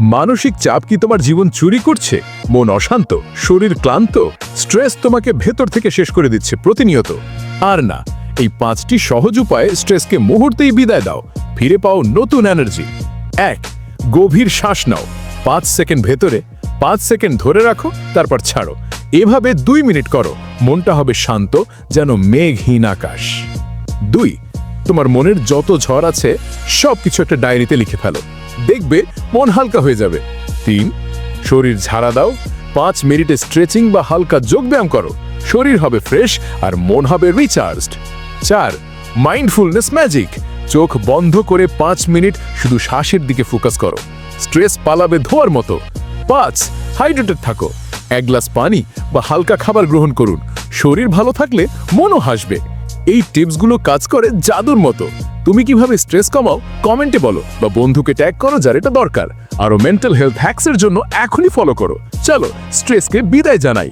মানসিক চাপ কি তোমার জীবন চুরি করছে? মন অশান্ত? শরীর ক্লান্ত? স্ট্রেস তোমাকে ভেতর থেকে শেষ করে দিচ্ছে, প্রতিনিয়ত। আর না, এই পাঁচটি সহজ উপায়ে স্ট্রেসকে মুহূর্তেই বিদায় দাও, ফিরে পাও নতুন এনার্জি। এক, গভীর শ্বাস নাও। পাঁচ সেকেন্ড ভেতরে, পাঁচ সেকেন্ড ধরে রাখো, তারপর ছাড়ো। এভাবে দুই মিনিট করো, মনটা হবে শান্ত, যেন মেঘহীন আকাশ। দুই, তোমার মনের যত ঝড় আছে সব কিছু একটা ডায়েরিতে লিখে ফেলো। দেখবে মন হালকা হয়ে যাবে। তিন, শরীর ঝাড়া দাও। পাঁচ মিনিটে স্ট্রেচিং বা হালকা যোগব্যায়াম করো। শরীর হবে ফ্রেশ আর মন হবে রিচার্জড। চার, মাইন্ডফুলনেস ম্যাজিক। চোখ বন্ধ করে পাঁচ মিনিট শুধু শ্বাসের দিকে ফোকাস করো। স্ট্রেস পালাবে ধোয়ার মতো। পাঁচ, হাইড্রেটেড থাকো। এক গ্লাস পানি বা হালকা খাবার গ্রহণ করুন। শরীর ভালো থাকলে মনও হাসবে। এই টিপসগুলো কাজ করে জাদুর মতো। তুমি কীভাবে স্ট্রেস কমাও কমেন্টে বলো বা বন্ধুকে ট্যাগ করো যার এটা দরকার। আরও মেন্টাল হেলথ হ্যাক্সের জন্য এখনই ফলো করো। চলো স্ট্রেসকে বিদায় জানাই।